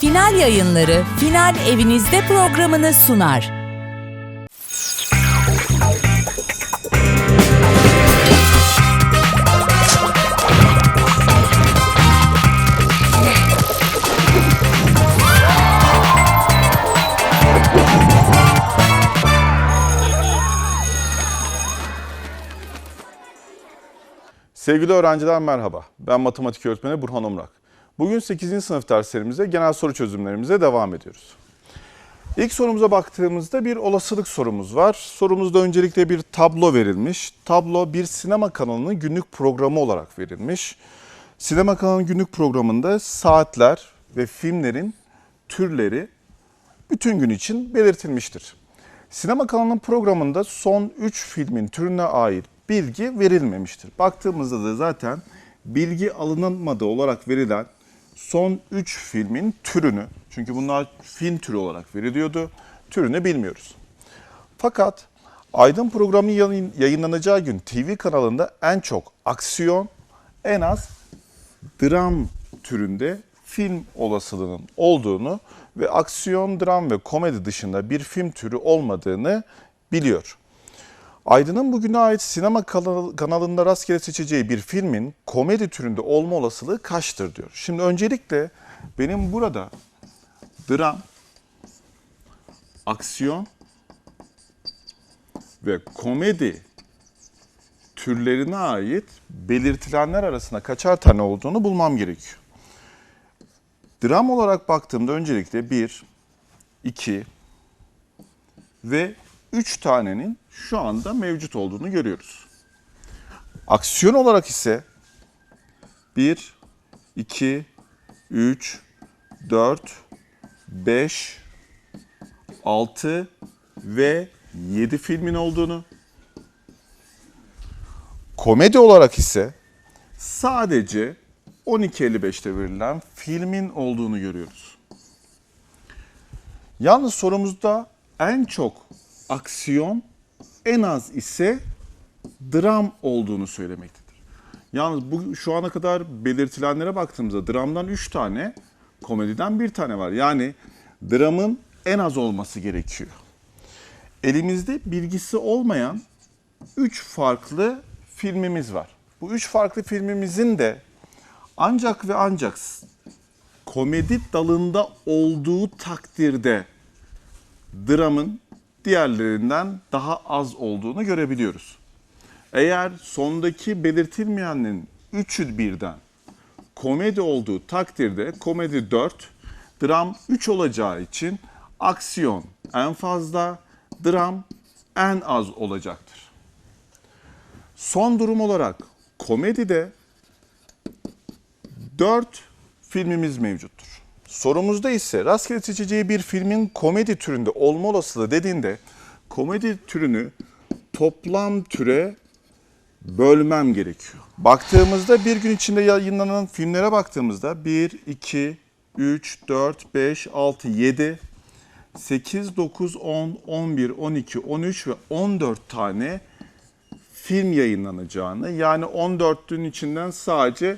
Final yayınları Final Evinizde programını sunar. Sevgili öğrenciler merhaba. Ben matematik öğretmeni Burhan Omrak. Bugün 8. sınıf derslerimizde genel soru çözümlerimize devam ediyoruz. İlk sorumuza baktığımızda bir olasılık sorumuz var. Sorumuzda öncelikle bir tablo verilmiş. Tablo bir sinema kanalının günlük programı olarak verilmiş. Sinema kanalının günlük programında saatler ve filmlerin türleri bütün gün için belirtilmiştir. Sinema kanalının programında son 3 filmin türüne ait bilgi verilmemiştir. Baktığımızda da zaten bilgi alınmadı olarak verilen son 3 filmin türünü, çünkü bunlar film türü olarak veriliyordu, türünü bilmiyoruz. Fakat Aydın programı yayın- yayınlanacağı gün TV kanalında en çok aksiyon, en az dram türünde film olasılığının olduğunu ve aksiyon, dram ve komedi dışında bir film türü olmadığını biliyor. Aydın'ın bugüne ait sinema kanal- kanalında rastgele seçeceği bir filmin komedi türünde olma olasılığı kaçtır diyor. Şimdi öncelikle benim burada dram, aksiyon ve komedi türlerine ait belirtilenler arasında kaçar tane olduğunu bulmam gerekiyor. Dram olarak baktığımda öncelikle 1, 2 ve 3 tanenin şu anda mevcut olduğunu görüyoruz. Aksiyon olarak ise 1, 2, 3, 4, 5, 6 ve 7 filmin olduğunu Komedi olarak ise sadece 12.55'te verilen filmin olduğunu görüyoruz. Yalnız sorumuzda en çok aksiyon, en az ise dram olduğunu söylemektedir. Yalnız bu şu ana kadar belirtilenlere baktığımızda dramdan 3 tane, komediden 1 tane var. Yani dramın en az olması gerekiyor. Elimizde bilgisi olmayan 3 farklı filmimiz var. Bu üç farklı filmimizin de ancak ve ancak komedi dalında olduğu takdirde dramın diğerlerinden daha az olduğunu görebiliyoruz. Eğer sondaki belirtilmeyenin üçü birden komedi olduğu takdirde komedi 4, dram 3 olacağı için aksiyon en fazla, dram en az olacaktır. Son durum olarak komedide 4 filmimiz mevcuttur. Sorumuzda ise rastgele seçeceği bir filmin komedi türünde olma olasılığı dediğinde komedi türünü toplam türe bölmem gerekiyor. Baktığımızda bir gün içinde yayınlanan filmlere baktığımızda 1, 2, 3, 4, 5, 6, 7, 8, 9, 10, 11, 12, 13 ve 14 tane film yayınlanacağını yani 14'ün içinden sadece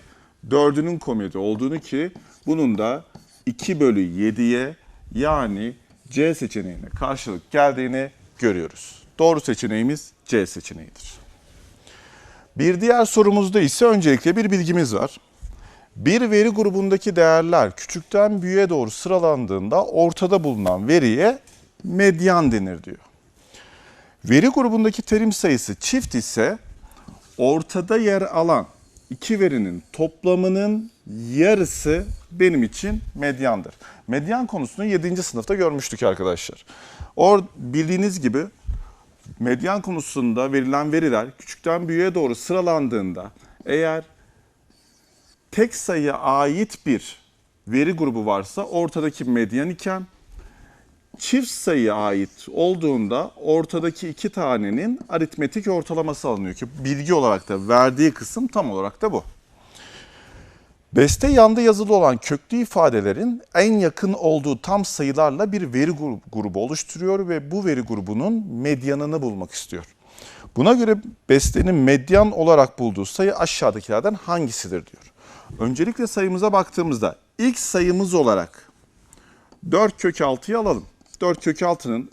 4'ünün komedi olduğunu ki bunun da 2 bölü 7'ye yani C seçeneğine karşılık geldiğini görüyoruz. Doğru seçeneğimiz C seçeneğidir. Bir diğer sorumuzda ise öncelikle bir bilgimiz var. Bir veri grubundaki değerler küçükten büyüğe doğru sıralandığında ortada bulunan veriye medyan denir diyor. Veri grubundaki terim sayısı çift ise ortada yer alan iki verinin toplamının yarısı benim için medyandır. Medyan konusunu 7. sınıfta görmüştük arkadaşlar. Or bildiğiniz gibi medyan konusunda verilen veriler küçükten büyüğe doğru sıralandığında eğer tek sayıya ait bir veri grubu varsa ortadaki medyan iken çift sayıya ait olduğunda ortadaki iki tanenin aritmetik ortalaması alınıyor ki bilgi olarak da verdiği kısım tam olarak da bu. Beste yanda yazılı olan köklü ifadelerin en yakın olduğu tam sayılarla bir veri grubu, oluşturuyor ve bu veri grubunun medyanını bulmak istiyor. Buna göre bestenin medyan olarak bulduğu sayı aşağıdakilerden hangisidir diyor. Öncelikle sayımıza baktığımızda ilk sayımız olarak 4 kök 6'yı alalım. 4 kök 6'nın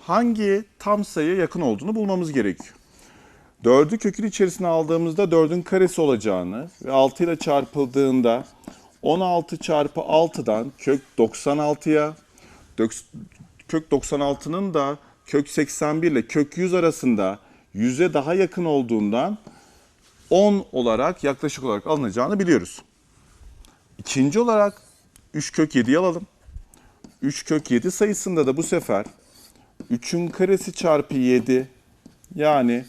hangi tam sayıya yakın olduğunu bulmamız gerekiyor. 4'ü kökün içerisine aldığımızda 4'ün karesi olacağını ve 6 ile çarpıldığında 16 çarpı 6'dan kök 96'ya dök- kök 96'nın da kök 81 ile kök 100 arasında 100'e daha yakın olduğundan 10 olarak yaklaşık olarak alınacağını biliyoruz. İkinci olarak 3 kök 7'yi alalım. 3 kök 7 sayısında da bu sefer 3'ün karesi çarpı 7 yani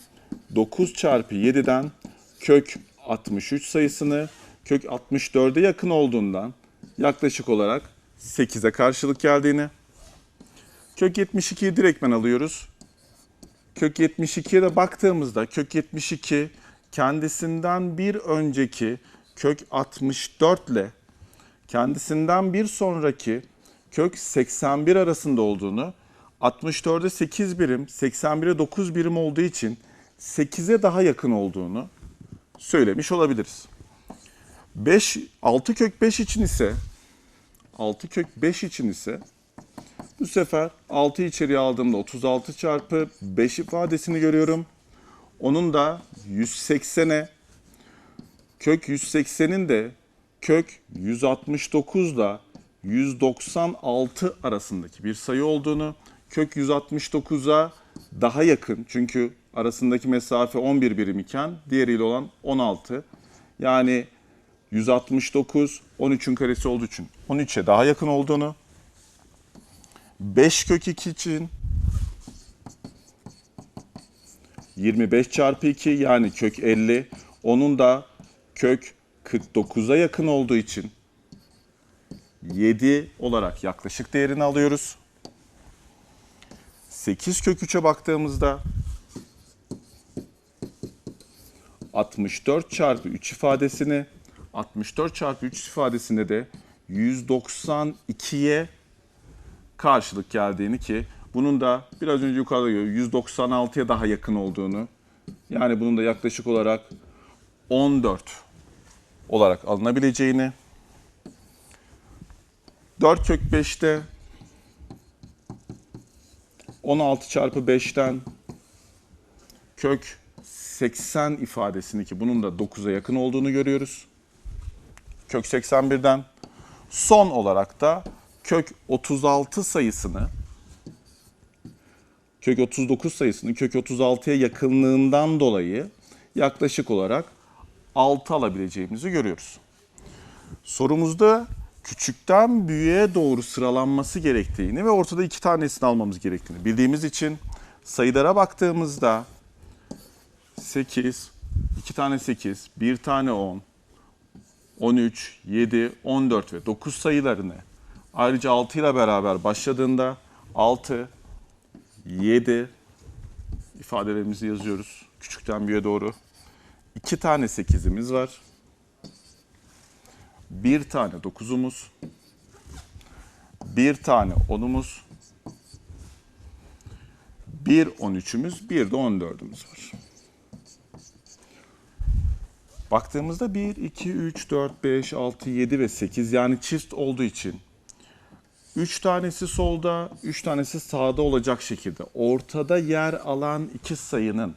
9 çarpı 7'den kök 63 sayısını kök 64'e yakın olduğundan yaklaşık olarak 8'e karşılık geldiğini kök 72'yi direktmen alıyoruz. Kök 72'ye de baktığımızda kök 72 kendisinden bir önceki kök 64 ile kendisinden bir sonraki kök 81 arasında olduğunu 64'e 8 birim, 81'e 9 birim olduğu için 8'e daha yakın olduğunu söylemiş olabiliriz. 5 6 kök 5 için ise 6 kök 5 için ise bu sefer 6 içeriye aldığımda 36 çarpı 5 ifadesini görüyorum. Onun da 180'e kök 180'in de kök 169 ile 196 arasındaki bir sayı olduğunu, kök 169'a daha yakın çünkü arasındaki mesafe 11 birim iken diğeriyle olan 16. Yani 169 13'ün karesi olduğu için 13'e daha yakın olduğunu, 5 kök 2 için 25 çarpı 2 yani kök 50. Onun da kök 49'a yakın olduğu için 7 olarak yaklaşık değerini alıyoruz. 8 kök 3'e baktığımızda 64 çarpı 3 ifadesini 64 çarpı 3 ifadesinde de 192'ye karşılık geldiğini ki bunun da biraz önce yukarıda görüyoruz 196'ya daha yakın olduğunu yani bunun da yaklaşık olarak 14 olarak alınabileceğini 4 kök 5'te 16 çarpı 5'ten kök 80 ifadesini ki bunun da 9'a yakın olduğunu görüyoruz. Kök 81'den son olarak da kök 36 sayısını kök 39 sayısını kök 36'ya yakınlığından dolayı yaklaşık olarak 6 alabileceğimizi görüyoruz. Sorumuzda küçükten büyüğe doğru sıralanması gerektiğini ve ortada iki tanesini almamız gerektiğini bildiğimiz için sayılara baktığımızda 8, 2 tane 8, 1 tane 10, 13, 7, 14 ve 9 sayılarını ayrıca 6 ile beraber başladığında 6, 7 ifadelerimizi yazıyoruz küçükten büyüğe doğru. 2 tane 8'imiz var. Bir tane 9'umuz. Bir tane 10'umuz. Bir 13'ümüz, bir de 14'ümüz var. Baktığımızda 1, 2, 3, 4, 5, 6, 7 ve 8 yani çift olduğu için 3 tanesi solda, 3 tanesi sağda olacak şekilde ortada yer alan iki sayının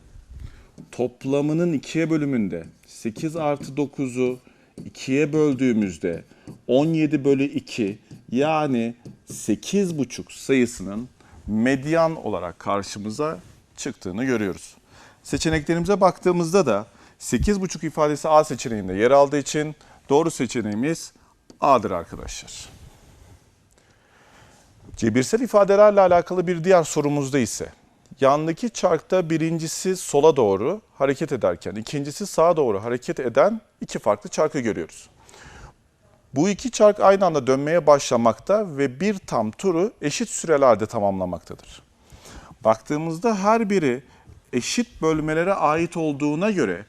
toplamının ikiye bölümünde 8 artı 9'u 2'ye böldüğümüzde 17 bölü 2 yani 8,5 sayısının medyan olarak karşımıza çıktığını görüyoruz. Seçeneklerimize baktığımızda da 8,5 ifadesi A seçeneğinde yer aldığı için doğru seçeneğimiz A'dır arkadaşlar. Cebirsel ifadelerle alakalı bir diğer sorumuzda ise yandaki çarkta birincisi sola doğru hareket ederken ikincisi sağa doğru hareket eden iki farklı çarkı görüyoruz. Bu iki çark aynı anda dönmeye başlamakta ve bir tam turu eşit sürelerde tamamlamaktadır. Baktığımızda her biri eşit bölmelere ait olduğuna göre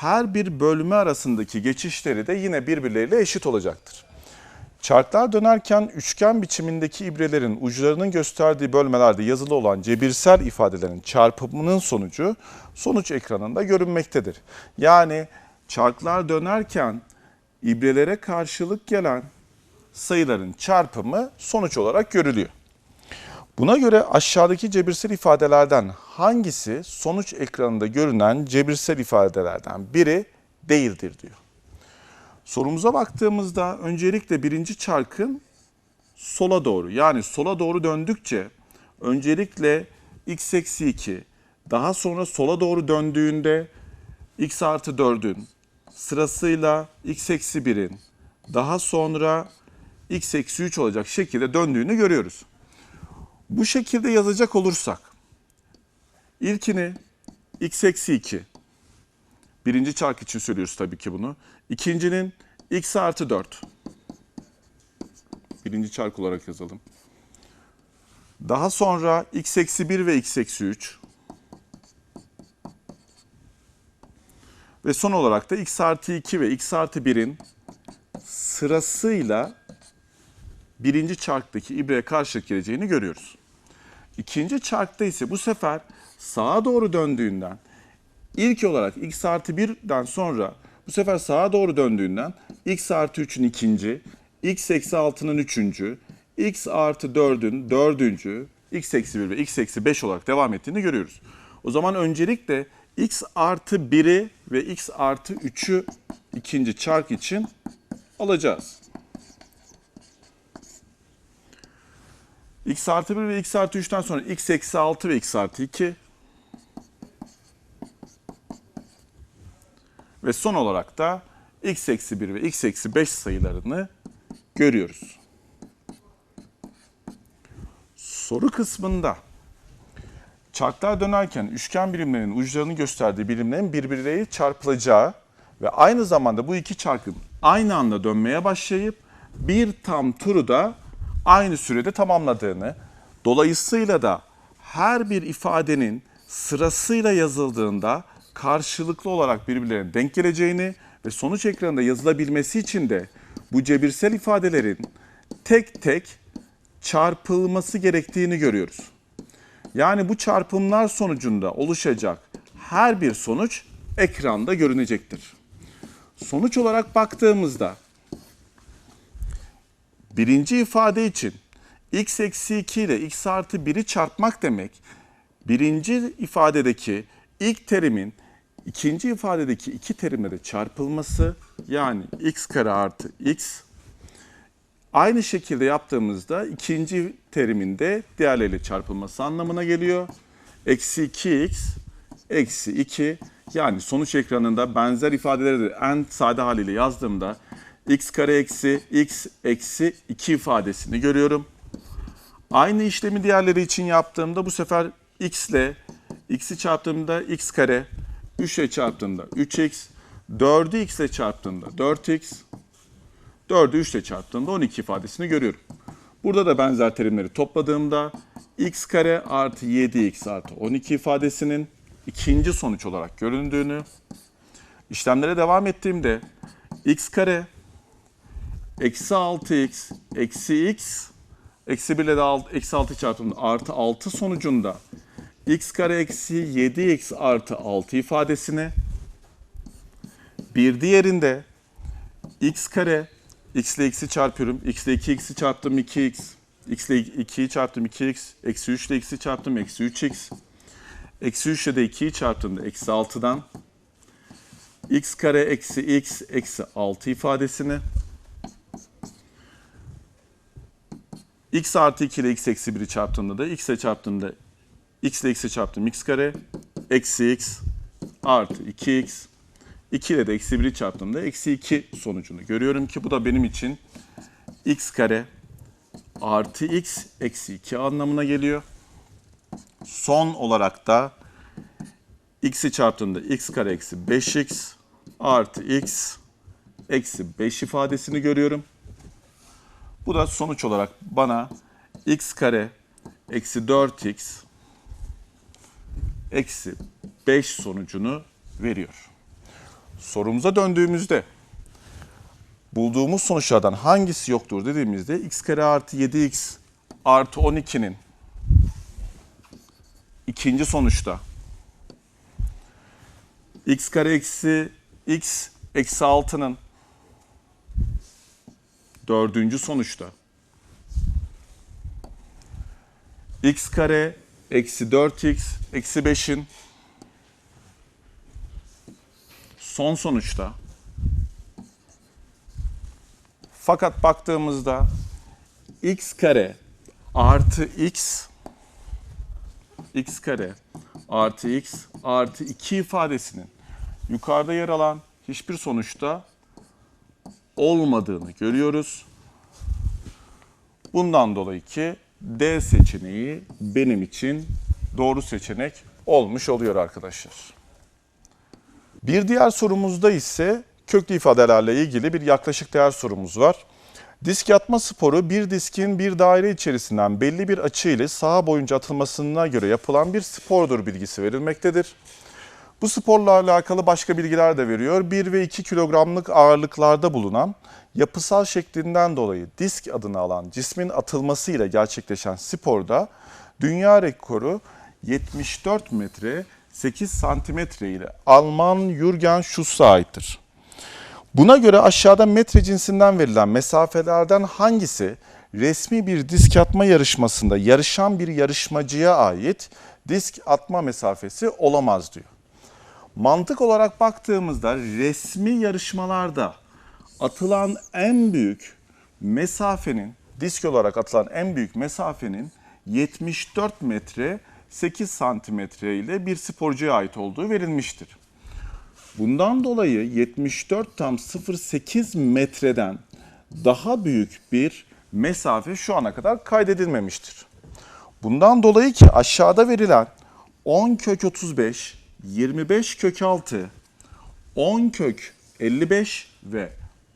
her bir bölme arasındaki geçişleri de yine birbirleriyle eşit olacaktır. Çarklar dönerken üçgen biçimindeki ibrelerin uçlarının gösterdiği bölmelerde yazılı olan cebirsel ifadelerin çarpımının sonucu sonuç ekranında görünmektedir. Yani çarklar dönerken ibrelere karşılık gelen sayıların çarpımı sonuç olarak görülüyor. Buna göre aşağıdaki cebirsel ifadelerden hangisi sonuç ekranında görünen cebirsel ifadelerden biri değildir diyor. Sorumuza baktığımızda öncelikle birinci çarkın sola doğru yani sola doğru döndükçe öncelikle x eksi 2 daha sonra sola doğru döndüğünde x artı 4'ün sırasıyla x eksi 1'in daha sonra x eksi 3 olacak şekilde döndüğünü görüyoruz. Bu şekilde yazacak olursak ilkini x eksi 2 birinci çark için söylüyoruz tabii ki bunu. İkincinin x artı 4 birinci çark olarak yazalım. Daha sonra x eksi 1 ve x eksi 3 ve son olarak da x artı 2 ve x artı 1'in sırasıyla birinci çarktaki ibreye karşılık geleceğini görüyoruz. İkinci çarkta ise bu sefer sağa doğru döndüğünden ilk olarak x artı 1'den sonra bu sefer sağa doğru döndüğünden x artı 3'ün ikinci, x eksi 6'nın üçüncü, x artı 4'ün dördüncü, x eksi 1 ve x eksi 5 olarak devam ettiğini görüyoruz. O zaman öncelikle x artı 1'i ve x artı 3'ü ikinci çark için alacağız. X artı 1 ve x artı 3'ten sonra x eksi 6 ve x artı 2. Ve son olarak da x eksi 1 ve x eksi 5 sayılarını görüyoruz. Soru kısmında çarklar dönerken üçgen birimlerin uçlarını gösterdiği birimlerin birbirleriyle çarpılacağı ve aynı zamanda bu iki çarkın aynı anda dönmeye başlayıp bir tam turu da aynı sürede tamamladığını, dolayısıyla da her bir ifadenin sırasıyla yazıldığında karşılıklı olarak birbirlerine denk geleceğini ve sonuç ekranında yazılabilmesi için de bu cebirsel ifadelerin tek tek çarpılması gerektiğini görüyoruz. Yani bu çarpımlar sonucunda oluşacak her bir sonuç ekranda görünecektir. Sonuç olarak baktığımızda birinci ifade için x eksi 2 ile x artı 1'i çarpmak demek. Birinci ifadedeki ilk terimin ikinci ifadedeki iki terimle de çarpılması yani x kare artı x. Aynı şekilde yaptığımızda ikinci teriminde diğerleriyle çarpılması anlamına geliyor. Eksi 2x eksi 2 yani sonuç ekranında benzer ifadeleri de en sade haliyle yazdığımda x kare eksi x eksi 2 ifadesini görüyorum. Aynı işlemi diğerleri için yaptığımda bu sefer x ile x'i çarptığımda x kare, 3 ile çarptığımda 3x, 4'ü x ile çarptığımda 4x, 4'ü 3 ile çarptığımda 12 ifadesini görüyorum. Burada da benzer terimleri topladığımda x kare artı 7x artı 12 ifadesinin ikinci sonuç olarak göründüğünü, işlemlere devam ettiğimde x kare eksi 6x eksi x eksi 1 ile de alt- eksi 6 çarptığımda artı 6 sonucunda x kare eksi 7x artı 6 ifadesini bir diğerinde x kare x ile x'i çarpıyorum. x ile 2x'i çarptım 2x. x ile 2'yi çarptım 2x. Eksi 3 ile x'i çarptım eksi 3x. Eksi 3 ile de 2'yi çarptığımda eksi 6'dan x kare eksi x eksi 6 ifadesini x artı 2 ile x eksi 1'i çarptığımda da x ile çarptığımda x ile x'i çarptım x kare eksi x artı 2x 2 ile de eksi 1'i çarptığımda eksi 2 sonucunu görüyorum ki bu da benim için x kare artı x eksi 2 anlamına geliyor. Son olarak da x'i çarptığımda x kare eksi 5x artı x eksi 5 ifadesini görüyorum. Bu da sonuç olarak bana x kare eksi 4x eksi 5 sonucunu veriyor. Sorumuza döndüğümüzde bulduğumuz sonuçlardan hangisi yoktur dediğimizde x kare artı 7x artı 12'nin ikinci sonuçta x kare eksi x eksi 6'nın dördüncü sonuçta. X kare eksi 4x eksi 5'in son sonuçta. Fakat baktığımızda x kare artı x x kare artı x artı 2 ifadesinin yukarıda yer alan hiçbir sonuçta olmadığını görüyoruz. Bundan dolayı ki D seçeneği benim için doğru seçenek olmuş oluyor arkadaşlar. Bir diğer sorumuzda ise köklü ifadelerle ilgili bir yaklaşık değer sorumuz var. Disk yatma sporu bir diskin bir daire içerisinden belli bir açı ile saha boyunca atılmasına göre yapılan bir spordur bilgisi verilmektedir. Bu sporla alakalı başka bilgiler de veriyor. 1 ve 2 kilogramlık ağırlıklarda bulunan yapısal şeklinden dolayı disk adını alan cismin atılmasıyla gerçekleşen sporda dünya rekoru 74 metre 8 santimetre ile Alman Jürgen Schuss'a aittir. Buna göre aşağıda metre cinsinden verilen mesafelerden hangisi resmi bir disk atma yarışmasında yarışan bir yarışmacıya ait disk atma mesafesi olamaz diyor. Mantık olarak baktığımızda resmi yarışmalarda atılan en büyük mesafenin, disk olarak atılan en büyük mesafenin 74 metre 8 santimetre ile bir sporcuya ait olduğu verilmiştir. Bundan dolayı 74 tam 08 metreden daha büyük bir mesafe şu ana kadar kaydedilmemiştir. Bundan dolayı ki aşağıda verilen 10 kök 35, 25 kök 6, 10 kök 55 ve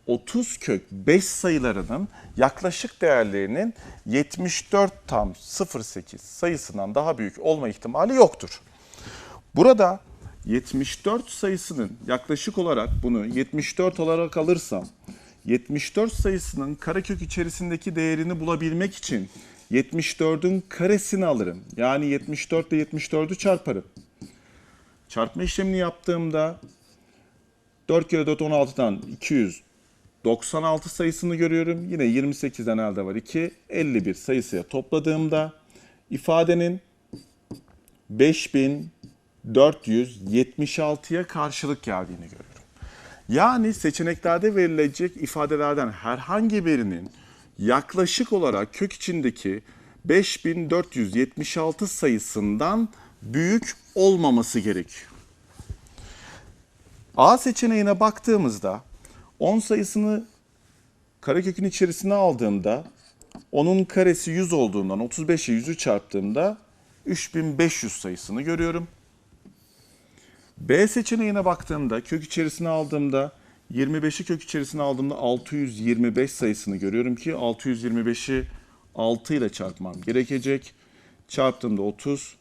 30 kök 5 sayılarının yaklaşık değerlerinin 74 tam 08 sayısından daha büyük olma ihtimali yoktur. Burada 74 sayısının yaklaşık olarak bunu 74 olarak alırsam 74 sayısının karekök içerisindeki değerini bulabilmek için 74'ün karesini alırım. Yani 74 ile 74'ü çarparım. Çarpma işlemini yaptığımda 4 kere 4 16'dan 296 sayısını görüyorum. Yine 28'den elde var 2. 51 sayısıya topladığımda ifadenin 5476'ya karşılık geldiğini görüyorum. Yani seçeneklerde verilecek ifadelerden herhangi birinin yaklaşık olarak kök içindeki 5476 sayısından büyük olmaması gerekiyor. A seçeneğine baktığımızda 10 sayısını karekökün içerisine aldığımda onun karesi 100 olduğundan 35'e 100'ü çarptığımda 3500 sayısını görüyorum. B seçeneğine baktığımda kök içerisine aldığımda 25'i kök içerisine aldığımda 625 sayısını görüyorum ki 625'i 6 ile çarpmam gerekecek. Çarptığımda 30,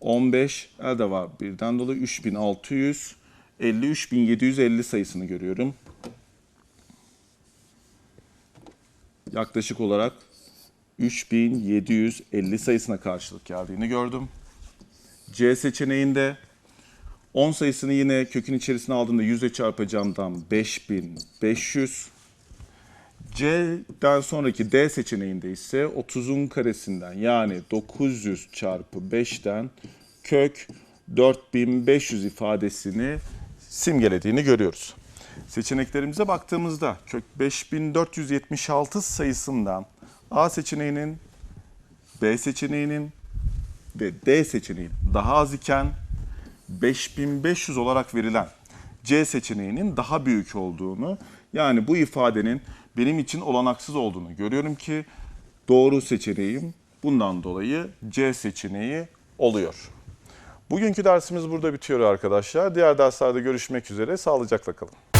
15 elde var birden dolayı 3600, 53750 sayısını görüyorum. Yaklaşık olarak 3750 sayısına karşılık geldiğini gördüm. C seçeneğinde 10 sayısını yine kökün içerisine aldığımda 100'e çarpacağımdan 5500. C'den sonraki D seçeneğinde ise 30'un karesinden yani 900 çarpı 5'ten kök 4500 ifadesini simgelediğini görüyoruz. Seçeneklerimize baktığımızda kök 5476 sayısından A seçeneğinin, B seçeneğinin ve D seçeneğinin daha az iken 5500 olarak verilen C seçeneğinin daha büyük olduğunu yani bu ifadenin benim için olanaksız olduğunu görüyorum ki doğru seçeneğim bundan dolayı C seçeneği oluyor. Bugünkü dersimiz burada bitiyor arkadaşlar. Diğer derslerde görüşmek üzere. Sağlıcakla kalın.